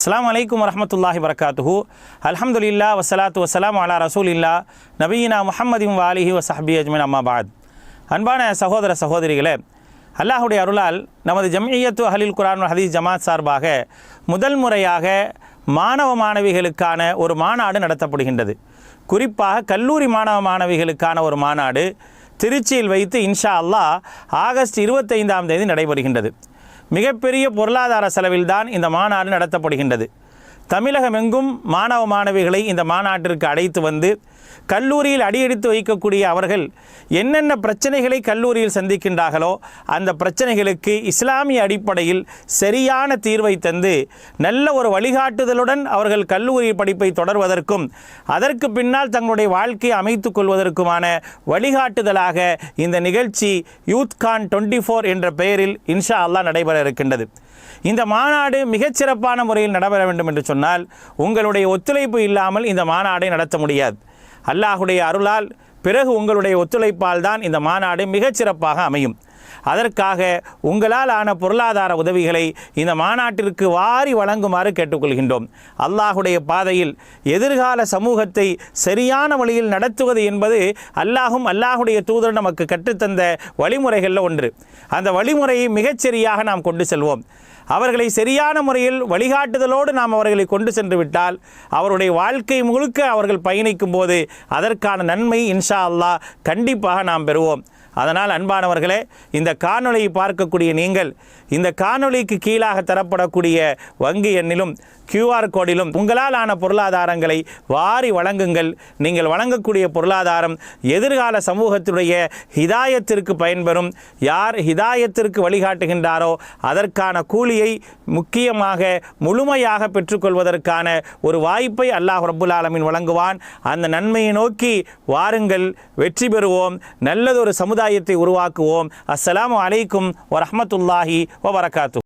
அஸ்லாம் வலைக்கம் வரமத்துல்லாஹி வரகாத்துஹு அல்ஹம்துலில்லா வசலாத்து வசலாம் அலா ரசூல் இல்லா நபீனா முஹம்மதிம் வாலிஹி வசஹபி அஜ்மின் அம்மாபாத் அன்பான சகோதர சகோதரிகளே அல்லாஹுடைய அருளால் நமது ஜம்இயத்து அஹலில் குரான் ஹதீஸ் ஜமாத் சார்பாக முதல் முறையாக மாணவ மாணவிகளுக்கான ஒரு மாநாடு நடத்தப்படுகின்றது. குறிப்பாக கல்லூரி மாணவ மாணவிகளுக்கான ஒரு மாநாடு திருச்சியில் வைத்து இன்ஷா அல்லாஹ் ஆகஸ்ட் இருபத்தைந்தாம் தேதி நடைபெறுகின்றது. மிகப்பெரிய பொருளாதார செலவில்தான் இந்த மாநாடு நடத்தப்படுகின்றது. தமிழகமெங்கும் மாணவ மாணவிகளை இந்த மாநாட்டிற்கு அழைத்து வந்து கல்லூரியில் அடியெடுத்து வைக்கக்கூடிய அவர்கள் என்னென்ன பிரச்சனைகளை கல்லூரியில் சந்திக்கின்றார்களோ அந்த பிரச்சனைகளுக்கு இஸ்லாமிய அடிப்படையில் சரியான தீர்வை தந்து நல்ல ஒரு வழிகாட்டுதலுடன் அவர்கள் கல்லூரி படிப்பை தொடர்வதற்கும் அதற்கு பின்னால் தங்களுடைய வாழ்க்கையை அமைத்துக் கொள்வதற்குமான வழிகாட்டுதலாக இந்த நிகழ்ச்சி யூத் கான் டுவெண்ட்டி ஃபோர் என்ற பெயரில் இன்ஷா அல்லாஹ் நடைபெற இருக்கின்றது. இந்த மாநாடு மிகச்சிறப்பான முறையில் நடைபெற வேண்டும் என்று சொன்னால் உங்களுடைய ஒத்துழைப்பு இல்லாமல் இந்த மாநாடை நடத்த முடியாது. அல்லாஹுடைய அருளால் பிறகு உங்களுடைய ஒத்துழைப்பால் தான் இந்த மாநாடு மிகச்சிறப்பாக அமையும். அதற்காக உங்களால் ஆன பொருளாதார உதவிகளை இந்த மாநாட்டிற்கு வாரி வழங்குமாறு கேட்டுக்கொள்கின்றோம். அல்லாஹுடைய பாதையில் எதிர்கால சமூகத்தை சரியான வழியில் நடத்துவது என்பது அல்லாஹும் அல்லாஹுடைய தூதர் நமக்கு கற்றுத்தந்த வழிமுறைகளில் ஒன்று. அந்த வழிமுறையை மிகச்சரியாக நாம் கொண்டு செல்வோம். அவர்களை சரியான முறையில் வழிகாட்டுதலோடு நாம் அவர்களை கொண்டு சென்று விட்டால் அவருடைய வாழ்க்கை முழுக்க அவர்கள் பயணிக்கும் போது அதற்கான நன்மை இன்ஷா அல்லாஹ் கண்டிப்பாக நாம் பெறுவோம். அதனால் அன்பானவர்களே இந்த காணொளியை பார்க்கக்கூடிய நீங்கள் இந்த காணொளிக்கு கீழாக தரப்படக்கூடிய வங்கி எண்ணிலும் கியூஆர் கோடிலும் உங்களால் ஆன பொருளாதாரங்களை வாரி வழங்குங்கள். நீங்கள் வழங்கக்கூடிய பொருளாதாரம் எதிர்கால சமூகத்துடைய ஹிதாயத்திற்கு பயன்பெறும். யார் ஹிதாயத்திற்கு வழிகாட்டுகின்றாரோ அதற்கான கூலியை முக்கியமாக முழுமையாக பெற்றுக்கொள்வதற்கான ஒரு வாய்ப்பை அல்லாஹ் ரபுல் ஆலமின் வழங்குவான். அந்த நன்மையை நோக்கி வாருங்கள் வெற்றி பெறுவோம். நல்லதொரு சமுதாய சமுதாயத்தை உருவாக்குவோம் அஸ்ஸலாமு அலைக்கும் வரஹ்மத்துல்லாஹி வபரகாத்து